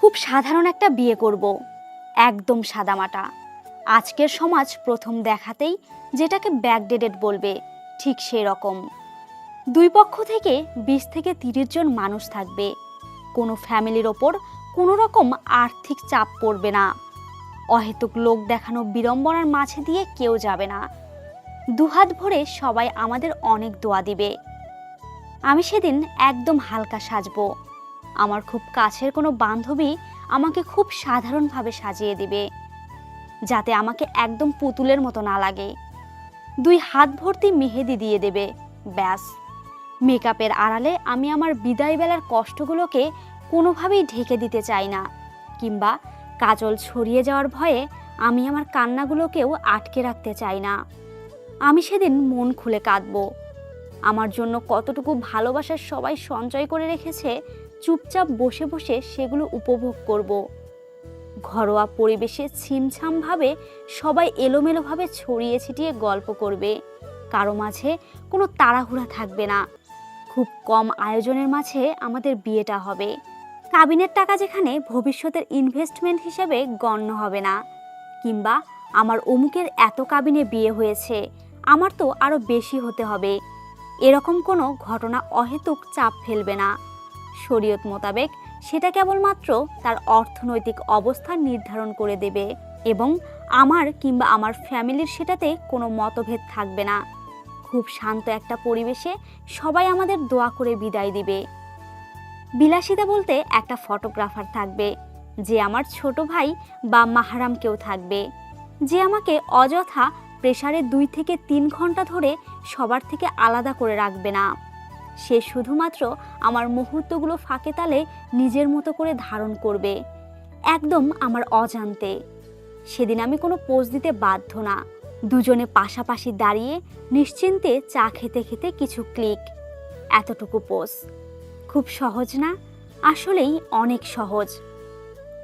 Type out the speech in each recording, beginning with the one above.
খুব সাধারণ একটা বিয়ে করব। একদম সাদামাটা। আজকের সমাজ প্রথম দেখাতেই যেটাকে ব্যাকডেটেড বলবে, ঠিক সেই রকম দুই পক্ষ থেকে বিশ থেকে তিরিশ জন মানুষ থাকবে। কোনো ফ্যামিলির ওপর কোনো রকম আর্থিক চাপ পড়বে না। অহেতুক লোক দেখানো বিড়ম্বনার মাঝে দিয়ে কেউ যাবে না। দুহাত ভরে সবাই আমাদের অনেক দোয়া দিবে। আমি সেদিন একদম হালকা সাজবো। আমার খুব কাছের কোনো বান্ধবী আমাকে খুব সাধারণভাবে সাজিয়ে দিবে, যাতে আমাকে একদম পুতুলের মতো না লাগে। দুই হাত ভর্তি মেহেদি দিয়ে দেবে, ব্যাস। মেকআপের আড়ালে আমি আমার বিদায় বেলার কষ্টগুলোকে কোনোভাবেই ঢেকে দিতে চাই না, কিংবা কাজল ছড়িয়ে যাওয়ার ভয়ে আমি আমার কান্নাগুলোকেও আটকে রাখতে চাই না। আমি সেদিন মন খুলে কাঁদবো। আমার জন্য কতটুকু ভালোবাসার সবাই সঞ্চয় করে রেখেছে চুপচাপ বসে বসে সেগুলো উপভোগ করব। ঘরোয়া পরিবেশে ছিমছামভাবে সবাই এলোমেলোভাবে ছড়িয়ে ছিটিয়ে গল্প করবে। কারও মাঝে কোনো তাড়াহুড়া থাকবে না। খুব কম আয়োজনের মাঝে আমাদের বিয়েটা হবে। কাবিনের টাকা যেখানে ভবিষ্যতের ইনভেস্টমেন্ট হিসেবে গণ্য হবে না। কিংবা আমার অমুকের এত কাবিনে বিয়ে হয়েছে, আমার তো আরও বেশি হতে হবে। এরকম কোনো ঘটনা অহেতুক চাপ ফেলবে না। শরীয়ত মোতাবেক সেটা কেবলমাত্র তার অর্থনৈতিক অবস্থা নির্ধারণ করে দেবে এবং আমার কিংবা আমার ফ্যামিলির সেটাতে কোনো মতভেদ থাকবে না। খুব শান্ত একটা পরিবেশে সবাই আমাদের দোয়া করে বিদায় দিবে। বিলাসিতা বলতে একটা ফটোগ্রাফার থাকবে, যে আমার ছোট ভাই বা মাহারাম কেউ থাকবে, যে আমাকে অযথা প্রেশারে দুই থেকে তিন ঘণ্টা ধরে সবার থেকে আলাদা করে রাখবে না। সে শুধুমাত্র আমার মুহূর্তগুলো ফাঁকে তালে নিজের মতো করে ধারণ করবে। একদম আমার অজান্তে। সেদিন আমি কোনো পোজ দিতে বাধ্য না। দুজনে পাশাপাশি দাঁড়িয়ে নিশ্চিন্তে চা খেতে খেতে কিছু ক্লিক। এতটুকু পোজ। খুব সহজ না? আসলেই অনেক সহজ।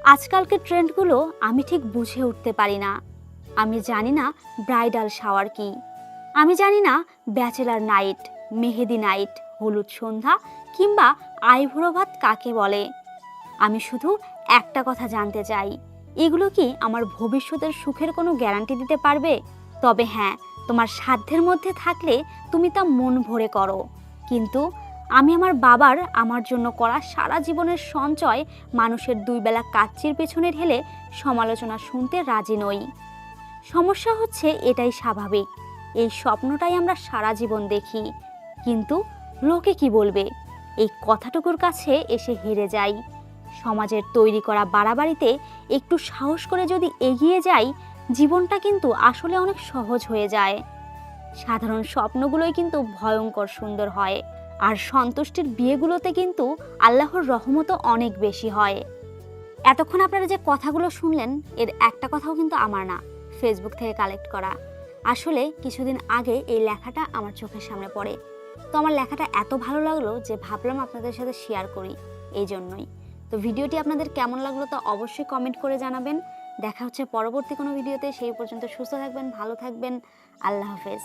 আজকালকে ট্রেন্ডগুলো আমি ঠিক বুঝে উঠতে পারি না। আমি জানি না ব্রাইডাল শাওয়ার কি। আমি জানি না ব্যাচেলার নাইট, মেহেদি নাইট হলুদ সন্ধ্যা কিংবা আইভুড়ো ভাত কাকে বলে? আমি শুধু একটা কথা জানতে চাই। এগুলো কি আমার ভবিষ্যতের সুখের কোনো গ্যারান্টি দিতে পারবে? তবে হ্যাঁ তোমার সাধ্যের মধ্যে থাকলে তুমি তা মন ভরে করো। কিন্তু আমি আমার বাবার, আমার জন্য করা সারা জীবনের সঞ্চয় মানুষের দুই বেলা কাচ্চির পেছনে ঢেলে সমালোচনা শুনতে রাজি নই। সমস্যা হচ্ছে এটাই স্বাভাবিক। এই স্বপ্নটাই আমরা সারা জীবন দেখি। কিন্তু লোকে কি বলবে? এই কথাটুকুর কাছে এসে হেরে যাই। সমাজের তৈরি করা বাড়াবাড়িতে একটু সাহস করে যদি এগিয়ে যাই, জীবনটা কিন্তু আসলে অনেক সহজ হয়ে যায়। সাধারণ স্বপ্নগুলোই কিন্তু ভয়ঙ্কর সুন্দর হয়। আর সন্তুষ্টির বিয়েগুলোতে কিন্তু আল্লাহর রহমতও অনেক বেশি হয়। এতক্ষণ আপনারা যে কথাগুলো শুনলেন, এর একটা কথাও কিন্তু আমার না ফেসবুক থেকে কালেক্ট করা। আসলে কিছুদিন আগে এই লেখাটা আমার চোখের সামনে পড়ে। তো আমার লেখাটা এত ভালো লাগল যে ভাবলাম আপনাদের সাথে শেয়ার করি এই জন্যই। তো ভিডিওটি আপনাদের কেমন লাগল তা অবশ্যই কমেন্ট করে জানাবেন। দেখা হচ্ছে পরবর্তী কোনো ভিডিওতে সেই পর্যন্ত সুস্থ থাকবেন, ভালো থাকবেন। আল্লাহ হাফেজ।